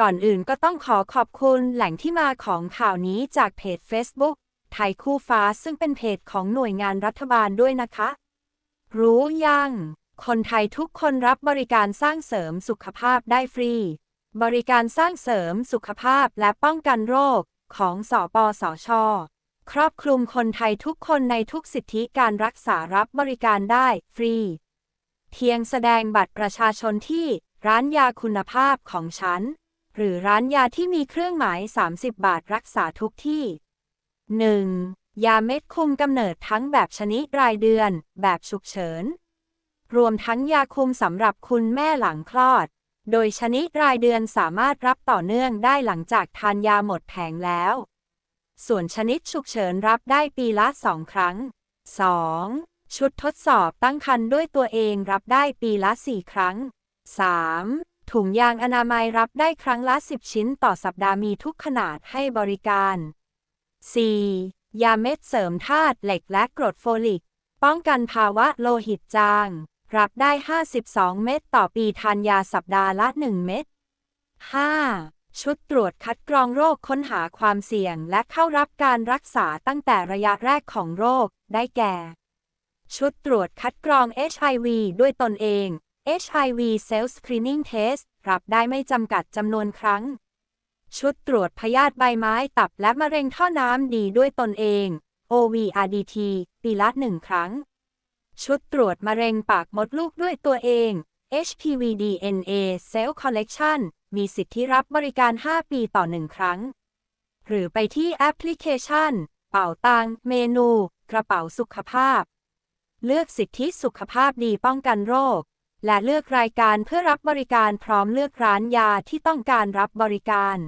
ก่อนอื่นก็ต้องขอขอบคุณแหล่งที่มาของข่าวนี้จากเพจ Facebook ไทยคู่ฟ้าซึ่งเป็นเพจของหน่วยงานรัฐบาลด้วยนะคะ รู้ยัง คนไทยทุกคนรับบริการสร้างเสริมสุขภาพได้ฟรี บริการสร้างเสริมสุขภาพและป้องกันโรคของสปสชครอบคลุมคนไทยทุกคนในทุกสิทธิการรักษารับบริการได้ฟรี เพียงแสดงบัตรประชาชนที่ร้านยาคุณภาพของฉัน หรือร้านยาที่มีเครื่องหมาย 30 บาทรักษาทุกที่ 1. ยาเม็ดคุมกำเนิดทั้งแบบชนิดรายเดือน แบบฉุกเฉิน รวมทั้งยาคุมสำหรับคุณแม่หลังคลอด โดยชนิดรายเดือนสามารถรับต่อเนื่องได้หลังจากทานยาหมดแผงแล้ว ส่วนชนิดฉุกเฉินรับได้ปีละสองครั้ง 2. ชุดทดสอบตั้งครรภ์ด้วยตัวเองรับได้ปีละ 4 ครั้ง 3. ถุงยางอนามัยรับได้ครั้งละ 10 ชิ้นต่อสัปดาห์มีทุกขนาดให้บริการ 4. ยาเม็ดเสริมธาตุเหล็กและกรดโฟลิก ป้องกันภาวะโลหิตจาง รับได้ 52 เม็ดต่อปีทานยาสัปดาห์ละ 1 เม็ด 5. ชุดตรวจคัดกรองโรคค้นหาความเสี่ยงและเข้ารับการรักษาตั้งแต่ระยะแรกของโรค ได้แก่ ชุดตรวจคัดกรอง HIV ด้วยตนเอง HIV Self Screening Test รับได้ไม่จำกัดจำนวนครั้ง ชุดตรวจพยาธิใบไม้ตับและมะเร็งท่อน้ำดีด้วยตนเอง OVRDT ปีละหนึ่งครั้ง ชุดตรวจมะเร็งปากมดลูกด้วยตัวเอง HPV DNA Cell Collection มีสิทธิรับบริการ 5 ปีต่อ 1 ครั้ง หรือไปที่แอปพลิเคชัน เป่าตัง เมนู กระเป๋าสุขภาพ เลือกสิทธิสุขภาพดีป้องกันโรค และเลือกรายการเพื่อรับบริการพร้อมเลือกร้านยาที่ต้องการรับบริการ